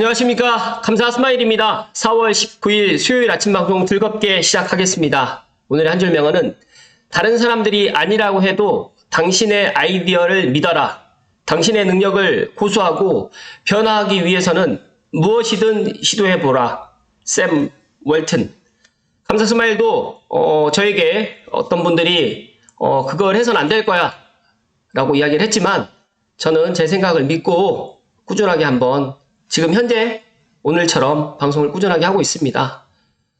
안녕하십니까. 감사 스마일입니다. 4월 19일 수요일 아침 방송 즐겁게 시작하겠습니다. 오늘의 한 줄 명언은 다른 사람들이 아니라고 해도 당신의 아이디어를 믿어라. 당신의 능력을 고수하고 변화하기 위해서는 무엇이든 시도해보라. 샘 웰튼. 감사 스마일도 어, 저에게 어떤 분들이 어, 그걸 해선 안 될 거야 라고 이야기를 했지만 저는 제 생각을 믿고 꾸준하게 한번 지금 현재 오늘처럼 방송을 꾸준하게 하고 있습니다.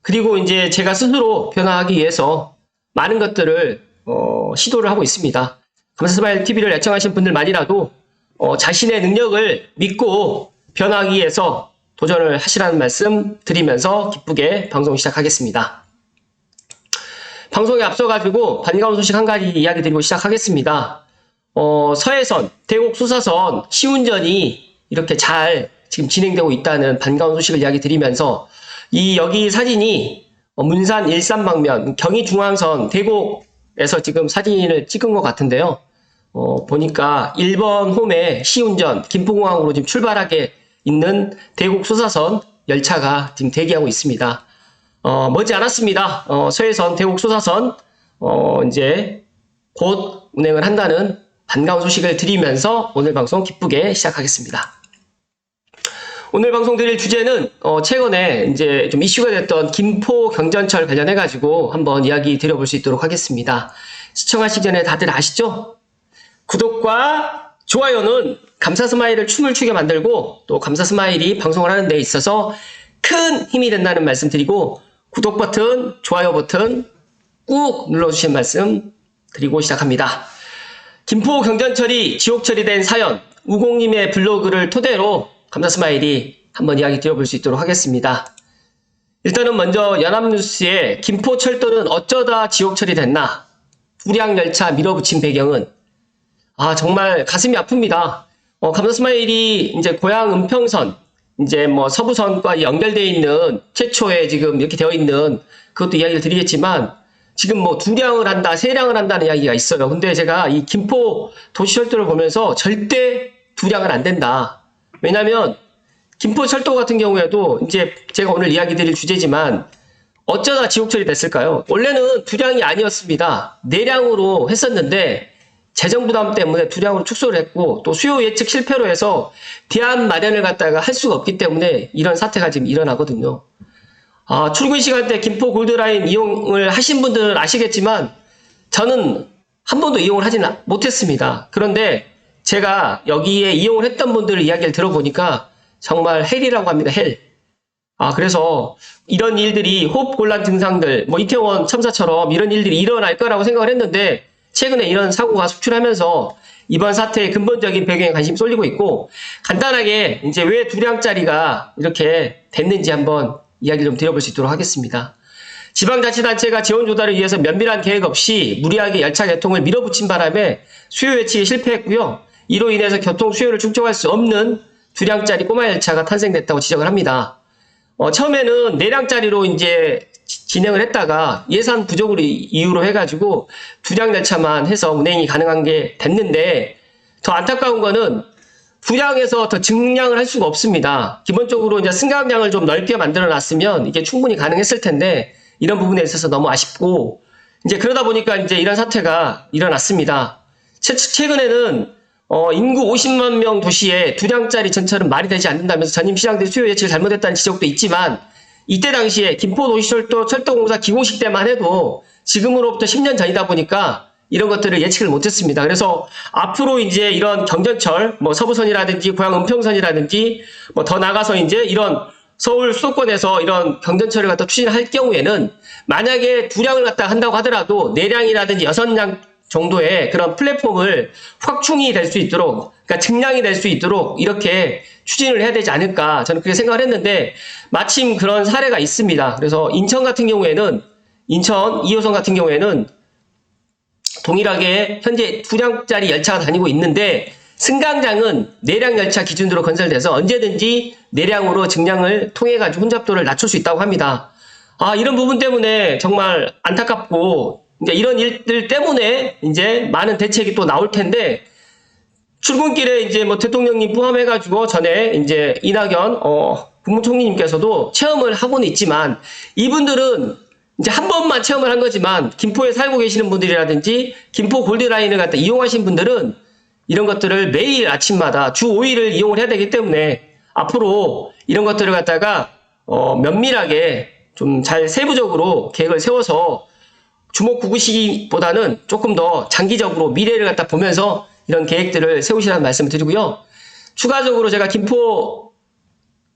그리고 이제 제가 스스로 변화하기 위해서 많은 것들을 어, 시도를 하고 있습니다. 감사스마일 TV를 애청하신 분들만이라도 어, 자신의 능력을 믿고 변화하기 위해서 도전을 하시라는 말씀 드리면서 기쁘게 방송 시작하겠습니다. 방송에 앞서가지고 반가운 소식 한 가지 이야기 드리고 시작하겠습니다. 어, 서해선, 대곡 수사선 시운전이 이렇게 잘 지금 진행되고 있다는 반가운 소식을 이야기 드리면서 이 여기 사진이 어, 문산 일산 방면 경의 중앙선 대곡에서 지금 사진을 찍은 것 같은데요. 어, 보니까 1번 홈에 시운전 김포공항으로 지금 출발하게 있는 대곡 수사선 열차가 지금 대기하고 있습니다. 어, 머지 않았습니다. 어, 서해선 대곡 수사선 어, 이제 곧 운행을 한다는 반가운 소식을 드리면서 오늘 방송 기쁘게 시작하겠습니다. 오늘 방송 드릴 주제는 어, 최근에 이제 좀 이슈가 됐던 김포 경전철 관련해 가지고 한번 이야기 드려볼 수 있도록 하겠습니다. 시청하시기 전에 다들 아시죠? 구독과 좋아요는 감사 스마일을 춤을 추게 만들고 또 감사 스마일이 방송을 하는 데 있어서 큰 힘이 된다는 말씀 드리고 구독 버튼, 좋아요 버튼 꾹 눌러주신 말씀 드리고 시작합니다. 김포 경전철이 지옥 처리된 사연, 우공님의 블로그를 토대로 감사 스마일이 한번 이야기 드려볼 수 있도록 하겠습니다. 일단은 먼저 연합뉴스에 김포철도는 어쩌다 지옥 처리됐나? 우량 열차 밀어붙인 배경은 아 정말 가슴이 아픕니다. 어, 감사 스마일이 이제 고향 은평선 이제 뭐 서부선과 연결되어 있는 최초에 지금 이렇게 되어 있는 그것도 이야기를 드리겠지만 지금 뭐 두 량을 한다, 세 량을 한다는 이야기가 있어요. 근데 제가 이 김포 도시철도를 보면서 절대 두 량은 안 된다. 왜냐면 김포 철도 같은 경우에도 이제 제가 오늘 이야기 드릴 주제지만 어쩌다 지옥철이 됐을까요? 원래는 두량이 아니었습니다. 내량으로 했었는데 재정 부담 때문에 두량으로 축소를 했고 또 수요 예측 실패로 해서 대안 마련을 갖다가 할 수가 없기 때문에 이런 사태가 지금 일어나거든요. 아, 출근 시간대 김포 골드라인 이용을 하신 분들은 아시겠지만 저는 한 번도 이용을 하진 못했습니다. 그런데 제가 여기에 이용을 했던 분들의 이야기를 들어보니까 정말 헬이라고 합니다. 헬. 아, 그래서 이런 일들이 호흡곤란 증상들, 뭐 이태원 참사처럼 이런 일들이 일어날 거라고 생각을 했는데 최근에 이런 사고가 속출하면서 이번 사태의 근본적인 배경에 관심이 쏠리고 있고 간단하게 이제 왜 두량짜리가 이렇게 됐는지 한번 이야기 좀 드려볼 수 있도록 하겠습니다. 지방자치단체가 지원 조달을 위해서 면밀한 계획 없이 무리하게 열차 개통을 밀어붙인 바람에 수요 예측이 실패했고요. 이로 인해서 교통 수요를 축적할 수 없는 두량짜리 꼬마 열차가 탄생됐다고 지적을 합니다. 어, 처음에는 내량짜리로 이제 지- 진행을 했다가 예산 부족으로 이- 이유로 해가지고 두량 열차만 해서 운행이 가능한 게 됐는데 더 안타까운 거는 두량에서 더 증량을 할 수가 없습니다. 기본적으로 이제 승강량을 좀 넓게 만들어 놨으면 이게 충분히 가능했을 텐데 이런 부분에 있어서 너무 아쉽고 이제 그러다 보니까 이제 이런 사태가 일어났습니다. 최, 최근에는 어, 인구 50만 명 도시에 두 량짜리 전철은 말이 되지 않는다면서 전임 시장들이 수요 예측을 잘못했다는 지적도 있지만 이때 당시에 김포도시철도 철도공사 기공식 때만 해도 지금으로부터 10년 전이다 보니까 이런 것들을 예측을 못했습니다. 그래서 앞으로 이제 이런 경전철, 뭐 서부선이라든지 고향 은평선이라든지 뭐 더 나가서 이제 이런 서울 수도권에서 이런 경전철을 갖다 추진할 경우에는 만약에 두 량을 갖다 한다고 하더라도 내량이라든지 여섯 량 정도의 그런 플랫폼을 확충이 될 수 있도록, 그러니까 증량이 될 수 있도록 이렇게 추진을 해야 되지 않을까 저는 그렇게 생각을 했는데 마침 그런 사례가 있습니다. 그래서 인천 같은 경우에는 인천 2호선 같은 경우에는 동일하게 현재 두량짜리 열차가 다니고 있는데 승강장은 내량 열차 기준으로 건설돼서 언제든지 내량으로 증량을 통해 가지고 혼잡도를 낮출 수 있다고 합니다. 아 이런 부분 때문에 정말 안타깝고 이제 이런 일들 때문에 이제 많은 대책이 또 나올 텐데 출근길에 이제 뭐 대통령님 포함해가지고 전에 이제 이낙연 어, 국무총리님께서도 체험을 하고는 있지만 이분들은 이제 한 번만 체험을 한 거지만 김포에 살고 계시는 분들이라든지 김포 골드라인을 갖다 이용하신 분들은 이런 것들을 매일 아침마다 주 5일을 이용을 해야 되기 때문에 앞으로 이런 것들을 갖다가 어, 면밀하게 좀 잘 세부적으로 계획을 세워서 주목 구구시기보다는 조금 더 장기적으로 미래를 갖다 보면서 이런 계획들을 세우시라는 말씀을 드리고요. 추가적으로 제가 김포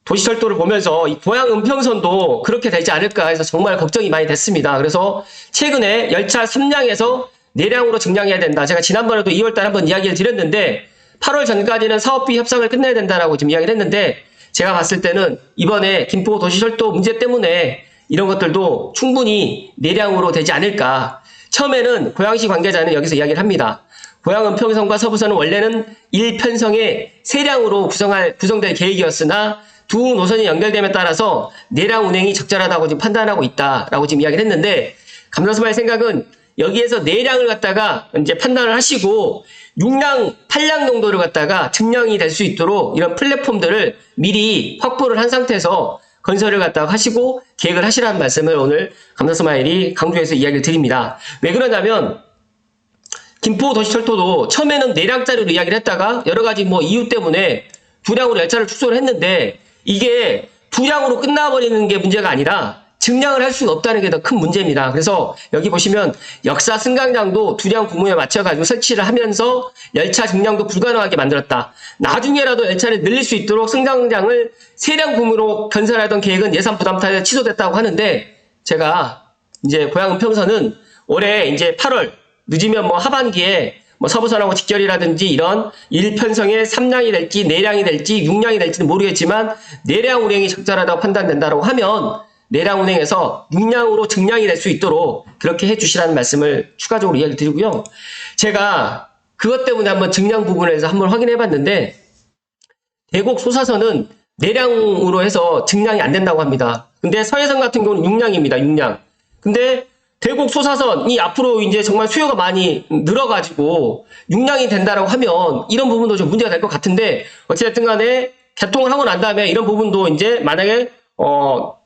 도시철도를 보면서 이 고향 은평선도 그렇게 되지 않을까 해서 정말 걱정이 많이 됐습니다. 그래서 최근에 열차 3량에서 내량으로 증량해야 된다. 제가 지난번에도 2월달에 한번 이야기를 드렸는데 8월 전까지는 사업비 협상을 끝내야 된다라고 지금 이야기를 했는데 제가 봤을 때는 이번에 김포 도시철도 문제 때문에 이런 것들도 충분히 내량으로 되지 않을까. 처음에는 고양시 관계자는 여기서 이야기를 합니다. 고양 은평선과 서부선은 원래는 1편성의 세량으로 구성할, 구성될 계획이었으나 두 노선이 연결됨에 따라서 내량 운행이 적절하다고 지금 판단하고 있다라고 지금 이야기를 했는데 감사수마의 생각은 여기에서 내량을 갖다가 이제 판단을 하시고 6량, 8량 정도를 갖다가 증량이 될 수 있도록 이런 플랫폼들을 미리 확보를 한 상태에서 건설을 갖다가 하시고 계획을 하시라는 말씀을 오늘 감사스마일이 강조해서 이야기를 드립니다. 왜 그러냐면 김포 도시철도도 처음에는 내량짜리로 이야기를 했다가 여러 가지 뭐 이유 때문에 두량으로 열차를 축소를 했는데 이게 두량으로 끝나버리는 게 문제가 아니라 증량을 할 수가 없다는 게 더 큰 문제입니다. 그래서 여기 보시면 역사 승강장도 두량 구문에 맞춰가지고 설치를 하면서 열차 증량도 불가능하게 만들었다. 나중에라도 열차를 늘릴 수 있도록 승강장을 세량 구문으로 건설하던 계획은 예산 부담 탓에 취소됐다고 하는데 제가 이제 고향 은평선은 올해 이제 8월 늦으면 뭐 하반기에 뭐 서부선하고 직결이라든지 이런 1편성의 3량이 될지 내량이 될지 6량이 될지는 모르겠지만 내량 운행이 적절하다고 판단된다고 하면 내량 운행에서 6량으로 증량이 될 수 있도록 그렇게 해주시라는 말씀을 추가적으로 이야기 드리고요. 제가 그것 때문에 한번 증량 부분에서 한번 확인해 봤는데 대곡 소사선은 내량으로 해서 증량이 안 된다고 합니다. 근데 서해선 같은 경우는 6량입니다. 6량. 근데 대곡 소사선이 앞으로 이제 정말 수요가 많이 늘어가지고 6량이 된다라고 하면 이런 부분도 좀 문제가 될 것 같은데 어찌됐든 간에 개통을 하고 난 다음에 이런 부분도 이제 만약에 어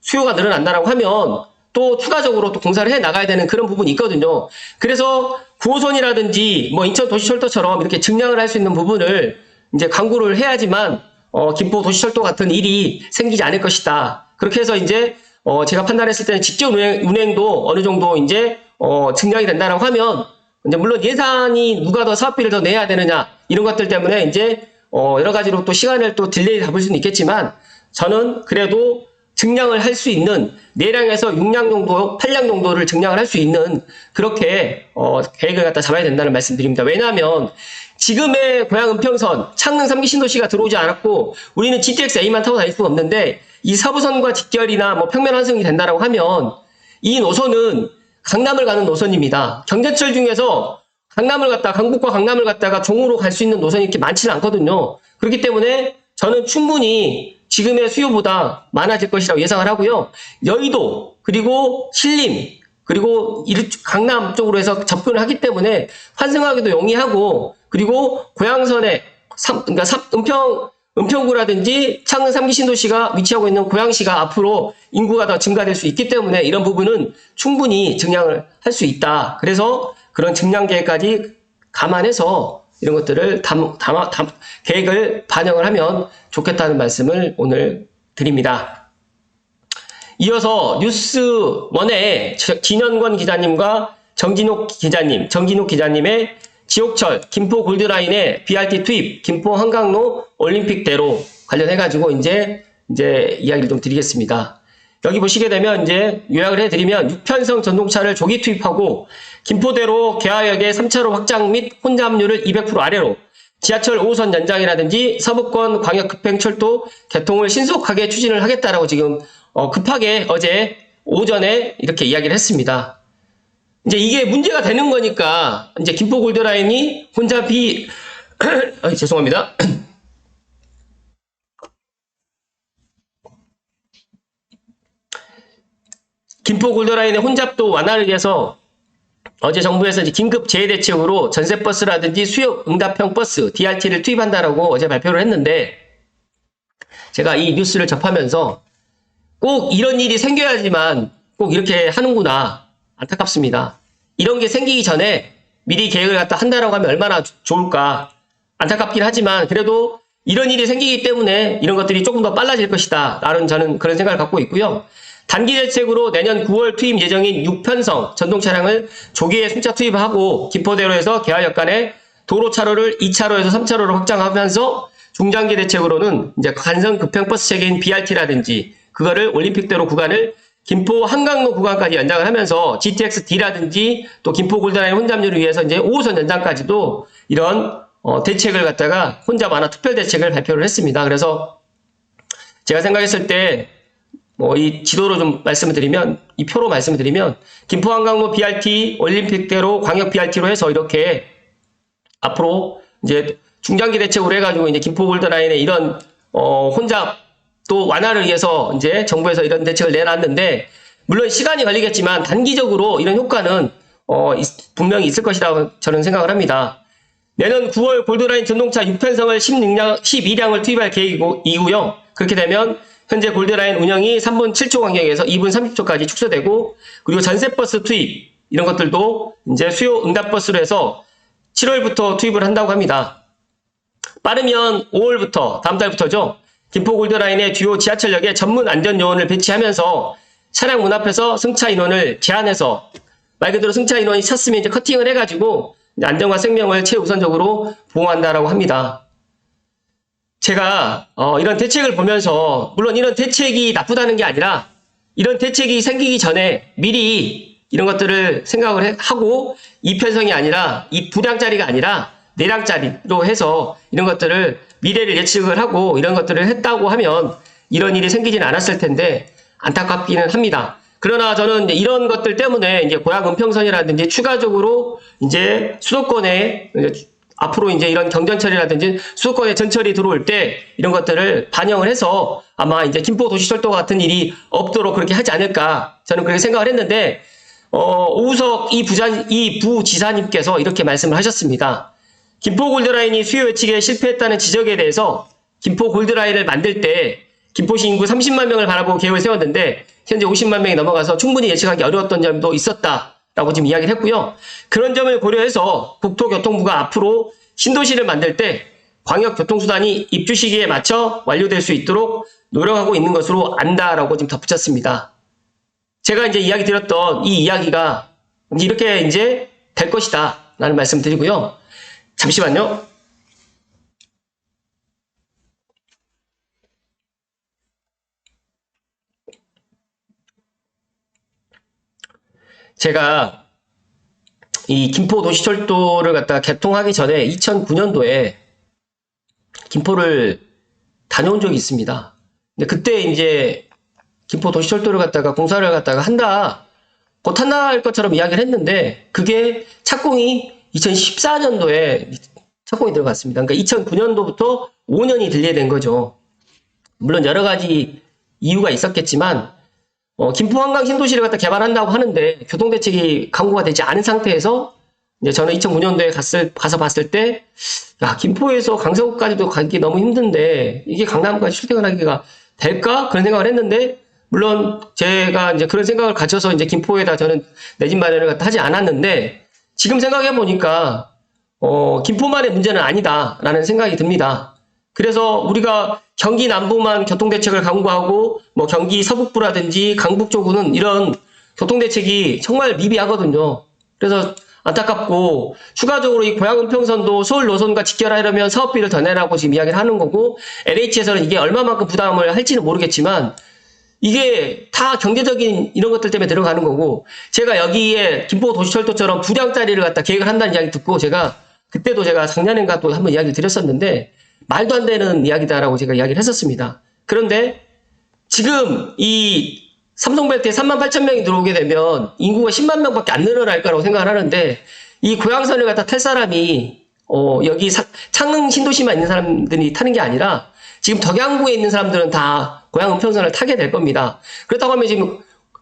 수요가 늘어난다라고 하면 또 추가적으로 또 공사를 해 나가야 되는 그런 부분이 있거든요. 그래서 9호선이라든지 뭐 인천 도시철도처럼 이렇게 증량을 할 수 있는 부분을 이제 광고를 해야지만 어, 김포 도시철도 같은 일이 생기지 않을 것이다. 그렇게 해서 이제 어, 제가 판단했을 때는 직접 운행, 운행 도 어느 정도 이제 어, 증량이 된다라고 하면 이제 물론 예산이 누가 더 사업비를 더 내야 되느냐 이런 것들 때문에 이제 어, 여러 가지로 또 시간을 또 딜레이 잡을 수는 있겠지만 저는 그래도 증량을 할 수 있는 내량에서 6량 정도, 8량 정도를 증량을 할 수 있는 그렇게 어, 계획을 갖다 잡아야 된다는 말씀드립니다. 왜냐하면 지금의 고향 은평선, 창릉 3기 신도시가 들어오지 않았고 우리는 GTX A만 타고 다닐 수가 없는데 이 서부선과 직결이나 뭐 평면 환승이 된다라고 하면 이 노선은 강남을 가는 노선입니다. 경전철 중에서 강남을 갔다 강북과 강남을 갔다가 종으로 갈 수 있는 노선이 이렇게 많지는 않거든요. 그렇기 때문에 저는 충분히 지금의 수요보다 많아질 것이라고 예상을 하고요. 여의도 그리고 신림 그리고 강남 쪽으로 해서 접근을 하기 때문에 환승하기도 용이하고 그리고 고양선에 삼, 그러니까 삼, 은평 은평구라든지 창릉 3기 신도시가 위치하고 있는 고양시가 앞으로 인구가 더 증가될 수 있기 때문에 이런 부분은 충분히 증량을 할 수 있다. 그래서 그런 증량 계획까지 감안해서 이런 것들을 담, 담, 담, 계획을 반영을 하면 좋겠다는 말씀을 오늘 드립니다. 이어서 뉴스원의 진현권 기자님과 정진욱 기자님, 정진욱 기자님의 지옥철, 김포 골드라인의 BRT 투입, 김포 한강로 올림픽대로 관련해 가지고 이제, 이제 이야기를 좀 드리겠습니다. 여기 보시게 되면 이제 요약을 해드리면 6편성 전동차를 조기 투입하고 김포대로 개화역의 3차로 확장 및 합류를 200% 아래로 지하철 5호선 연장이라든지 서부권 광역급행철도 개통을 신속하게 추진을 하겠다라고 지금 어, 급하게 어제 오전에 이렇게 이야기를 했습니다. 이제 이게 문제가 되는 거니까 이제 김포 골드라인이 비 아, 죄송합니다. 김포 골드라인의 혼잡도 완화를 위해서 어제 정부에서 긴급 재해 대책으로 전세 버스라든지 수요 응답형 버스 DRT를 투입한다라고 어제 발표를 했는데 제가 이 뉴스를 접하면서 꼭 이런 일이 생겨야지만 꼭 이렇게 하는구나 안타깝습니다. 이런 게 생기기 전에 미리 계획을 갖다 한다라고 하면 얼마나 조- 좋을까 안타깝긴 하지만 그래도 이런 일이 생기기 때문에 이런 것들이 조금 더 빨라질 것이다. 라는 저는 그런 생각을 갖고 있고요. 단기 대책으로 내년 9월 투입 예정인 6편성 전동 차량을 조기에 승차 투입하고 김포대로에서 개화역간에 도로 차로를 2차로에서 3차로로 확장하면서 중장기 대책으로는 이제 간선 급행 버스 체계인 BRT라든지 그거를 올림픽대로 구간을 김포 한강로 구간까지 연장을 하면서 GTX D라든지 또 김포 골드라인 혼잡률을 위해서 이제 5호선 연장까지도 이런 어, 대책을 갖다가 혼잡 완화 특별 대책을 발표를 했습니다. 그래서 제가 생각했을 때 뭐 이 지도로 좀 말씀을 드리면 이 표로 말씀을 드리면 김포 한강로 BRT 올림픽대로 광역 BRT로 해서 이렇게 앞으로 이제 중장기 대책으로 해가지고 이제 김포 골드라인의 이런 어 혼잡 또 완화를 위해서 이제 정부에서 이런 대책을 내놨는데 물론 시간이 걸리겠지만 단기적으로 이런 효과는 어 있- 분명히 있을 것이라고 저는 생각을 합니다. 내년 9월 골드라인 전동차 6편성을 16량, 12량을 투입할 계획이고요. 그렇게 되면 현재 골드라인 운영이 3분 7초 간격에서 2분 30초까지 축소되고 그리고 전세버스 투입 이런 것들도 이제 수요 응답버스로 해서 7월부터 투입을 한다고 합니다. 빠르면 5월부터 다음 달부터죠. 김포 골드라인의 주요 지하철역에 전문 안전 요원을 배치하면서 차량 문 앞에서 승차 인원을 제한해서 말 그대로 승차 인원이 찼으면 이제 커팅을 해가지고 안전과 생명을 최우선적으로 보호한다라고 합니다. 제가 어, 이런 대책을 보면서 물론 이런 대책이 나쁘다는 게 아니라 이런 대책이 생기기 전에 미리 이런 것들을 생각을 해- 하고 2편성이 아니라 이 부량짜리가 아니라 내량짜리로 해서 이런 것들을 미래를 예측을 하고 이런 것들을 했다고 하면 이런 일이 생기지는 않았을 텐데 안타깝기는 합니다. 그러나 저는 이런 것들 때문에 이제 고향 은평선이라든지 추가적으로 이제 수도권에 이제 앞으로 이제 이런 경전철이라든지 수도권에 전철이 들어올 때 이런 것들을 반영을 해서 아마 이제 김포 도시철도 같은 일이 없도록 그렇게 하지 않을까 저는 그렇게 생각을 했는데 어, 오우석 이 부자 이 부지사님께서 이렇게 말씀을 하셨습니다. 김포 골드라인이 수요 예측에 실패했다는 지적에 대해서 김포 골드라인을 만들 때 김포시 인구 30만 명을 바라보고 계획을 세웠는데 현재 50만 명이 넘어가서 충분히 예측하기 어려웠던 점도 있었다 라고 지금 이야기를 했고요. 그런 점을 고려해서 국토교통부가 앞으로 신도시를 만들 때 광역교통수단이 입주 시기에 맞춰 완료될 수 있도록 노력하고 있는 것으로 안다라고 지금 덧붙였습니다. 제가 이제 이야기 드렸던 이 이야기가 이렇게 이제 될 것이다 라는 말씀 드리고요. 잠시만요. 제가 이 김포 도시철도를 갖다가 개통하기 전에 2009년도에 김포를 다녀온 적이 있습니다. 근데 그때 이제 김포 도시철도를 갖다가 공사를 갖다가 한다, 곧 한다 할 것처럼 이야기를 했는데 그게 착공이 2014년도에 착공이 들어갔습니다. 그러니까 2009년도부터 5년이 들려된 거죠. 물론 여러 가지 이유가 있었겠지만 어, 김포 한강 신도시를 갖다 개발한다고 하는데 교통대책이 강구가 되지 않은 상태에서 이제 저는 2009년도에 갔을, 가서 봤을 때, 야, 김포에서 강서구까지도 가기 너무 힘든데, 이게 강남까지 출퇴근하기가 될까? 그런 생각을 했는데, 물론 제가 이제 그런 생각을 가져서 이제 김포에다 저는 내 집 마련을 갖다 하지 않았는데, 지금 생각해 보니까, 어, 김포만의 문제는 아니다라는 생각이 듭니다. 그래서 우리가 경기 남부만 교통대책을 강구하고 뭐 경기 서북부라든지 강북 쪽은 이런 교통대책이 정말 미비하거든요. 그래서 안타깝고 추가적으로 이 고양 은평선도 서울 노선과 직결하려면 사업비를 더 내라고 지금 이야기를 하는 거고 LH에서는 이게 얼마만큼 부담을 할지는 모르겠지만 이게 다 경제적인 이런 것들 때문에 들어가는 거고 제가 여기에 김포 도시철도처럼 부량짜리를 갖다 계획을 한다는 이야기 듣고 제가 그때도 제가 작년인가 또 한번 이야기를 드렸었는데 말도 안 되는 이야기다라고 제가 이야기를 했었습니다. 그런데 지금 이 삼성벨트에 3만 8천 명이 들어오게 되면 인구가 10만 명밖에 안 늘어날 거라고 생각을 하는데 이 고향선을 갖다 탈 사람이 어 여기 사- 창릉 신도시만 있는 사람들이 타는 게 아니라 지금 덕양구에 있는 사람들은 다 고향 은평선을 타게 될 겁니다. 그렇다고 하면 지금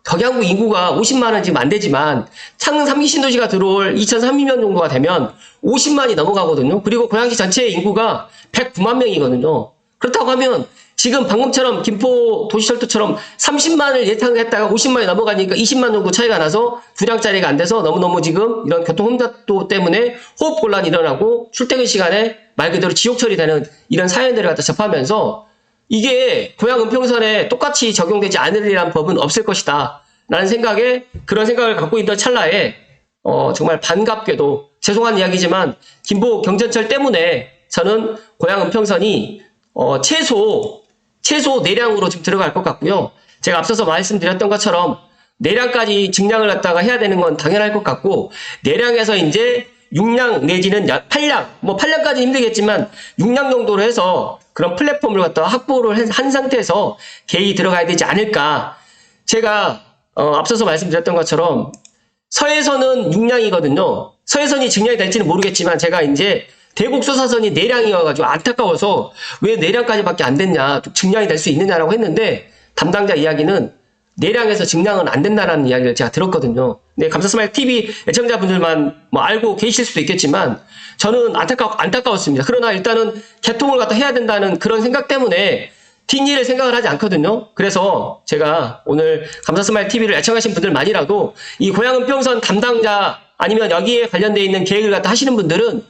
격양구 인구가 50만은 지금 안 되지만 창릉 3기 신도시가 들어올 2030년 정도가 되면 50만이 넘어가거든요. 그리고 고양시 전체 인구가 109만 명이거든요. 그렇다고 하면 지금 방금처럼 김포 도시철도처럼 30만을 예상했다가 50만이 넘어가니까 20만 정도 차이가 나서 분양짜리가 안 돼서 너무너무 지금 이런 교통 혼잡도 때문에 호흡 곤란이 일어나고 출퇴근 시간에 말 그대로 지옥 처리되는 이런 사연들을 갖다 접하면서 이게 고향 은평선에 똑같이 적용되지 않으리란 법은 없을 것이다. 라는 생각에 그런 생각을 갖고 있던 찰나에 어, 정말 반갑게도 죄송한 이야기지만 김포 경전철 때문에 저는 고향 은평선이 어, 최소 최소 내량으로 지금 들어갈 것 같고요. 제가 앞서서 말씀드렸던 것처럼 내량까지 증량을 갖다가 해야 되는 건 당연할 것 같고 내량에서 이제 6량 내지는 8량 뭐 8량까지 힘들겠지만 6량 정도로 해서 그런 플랫폼을 갖다가 확보를 한- 한 상태에서 개입이 들어가야 되지 않을까. 제가 어, 앞서서 말씀드렸던 것처럼 서해선은 6량이거든요. 서해선이 증량이 될지는 모르겠지만 제가 이제 대곡 수사선이 내량이어가지고 안타까워서 왜 내량까지밖에 안 됐냐, 증량이 될 수 있느냐라고 했는데 담당자 이야기는 내량에서 증량은 안 된다라는 이야기를 제가 들었거든요. 네, 감사스마일 TV 애청자분들만 뭐 알고 계실 수도 있겠지만 저는 안타까, 안타까웠습니다. 그러나 일단은 개통을 갖다 해야 된다는 그런 생각 때문에 뒷일을 생각을 하지 않거든요. 그래서 제가 오늘 감사스마일 TV를 애청하신 분들 만이라도 이 고양은평선 담당자 아니면 여기에 관련되어 있는 계획을 갖다 하시는 분들은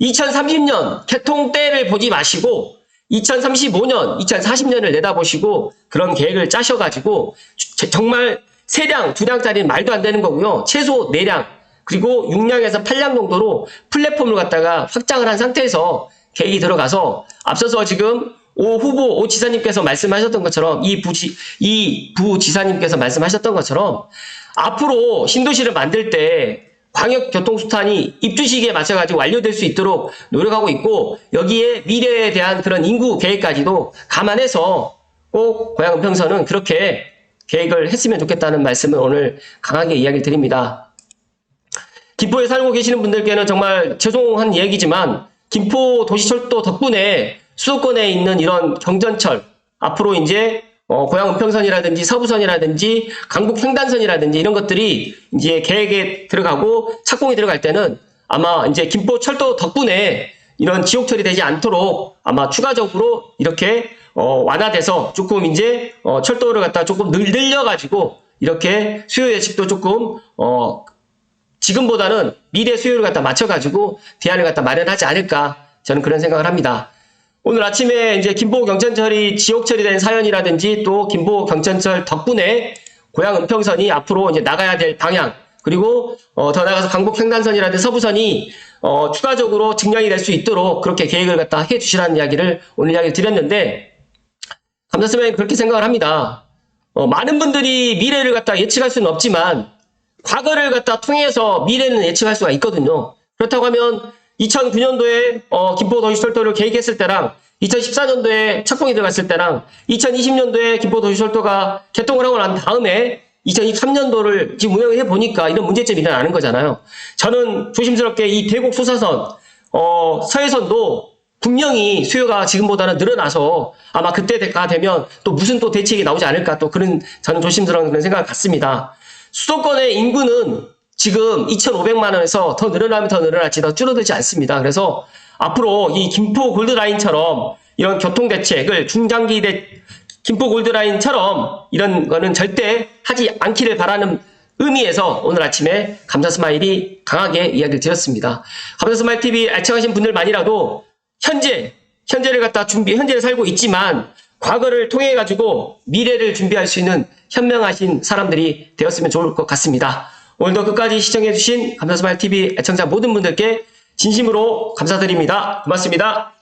2030년 개통 때를 보지 마시고 2035년, 2040년을 내다보시고 그런 계획을 짜셔가지고 주- 정말 세량, 두량짜리는 말도 안 되는 거고요. 최소 네량 그리고 6량에서 8량 정도로 플랫폼을 갖다가 확장을 한 상태에서 계획이 들어가서 앞서서 지금 오 후보, 오 지사님께서 말씀하셨던 것처럼 이 부지, 이 부지사님께서 말씀하셨던 것처럼 앞으로 신도시를 만들 때 광역교통수단이 입주 시기에 맞춰가지고 완료될 수 있도록 노력하고 있고 여기에 미래에 대한 그런 인구 계획까지도 감안해서 꼭 고양은평선은 그렇게 계획을 했으면 좋겠다는 말씀을 오늘 강하게 이야기 드립니다. 김포에 살고 계시는 분들께는 정말 죄송한 얘기지만 김포 도시철도 덕분에 수도권에 있는 이런 경전철 앞으로 이제 어, 고양 은평선이라든지 서부선이라든지 강북 횡단선이라든지 이런 것들이 이제 계획에 들어가고 착공이 들어갈 때는 아마 이제 김포 철도 덕분에 이런 지옥 처리되지 않도록 아마 추가적으로 이렇게 어, 완화돼서 조금 이제 어, 철도를 갖다 조금 늘, 늘려가지고 이렇게 수요 예측도 조금 어, 지금보다는 미래 수요를 갖다 맞춰가지고 대안을 갖다 마련하지 않을까 저는 그런 생각을 합니다. 오늘 아침에 이제 김포 경천철이 지옥 처리된 사연이라든지 또 김포 경천철 덕분에 고향 은평선이 앞으로 이제 나가야 될 방향 그리고 어, 더 나가서 강북 횡단선이라든지 서부선이 어, 추가적으로 증량이 될 수 있도록 그렇게 계획을 갖다 해 주시라는 이야기를 오늘 이야기를 드렸는데 감사스면 그렇게 생각을 합니다. 어, 많은 분들이 미래를 갖다 예측할 수는 없지만 과거를 갖다 통해서 미래는 예측할 수가 있거든요. 그렇다고 하면 2009년도에 어, 김포 도시철도를 계획했을 때랑 2014년도에 착공이 들어갔을 때랑 2020년도에 김포 도시철도가 개통을 하고 난 다음에 2023년도를 지금 운영을 해보니까 이런 문제점이 일어나는 거잖아요. 저는 조심스럽게 이 대곡 수사선, 어, 서해선도 분명히 수요가 지금보다는 늘어나서 아마 그때가 되면 또 무슨 또 대책이 나오지 않을까 또 그런 저는 조심스러운 그런 생각을 갖습니다. 수도권의 인구는 지금 2,500만 원에서 더 늘어나면 더 늘어날지 더 줄어들지 않습니다. 그래서 앞으로 이 김포 골드라인처럼 이런 교통 대책을 중장기 대, 김포 골드라인처럼 이런 거는 절대 하지 않기를 바라는 의미에서 오늘 아침에 감사 스마일이 강하게 이야기를 드렸습니다. 감사 스마일 TV 애청하신 분들만이라도 현재, 현재를 갖다 준비, 현재를 살고 있지만 과거를 통해 가지고 미래를 준비할 수 있는 현명하신 사람들이 되었으면 좋을 것 같습니다. 오늘도 끝까지 시청해주신 감사스마일 TV 애청자 모든 분들께 진심으로 감사드립니다. 고맙습니다.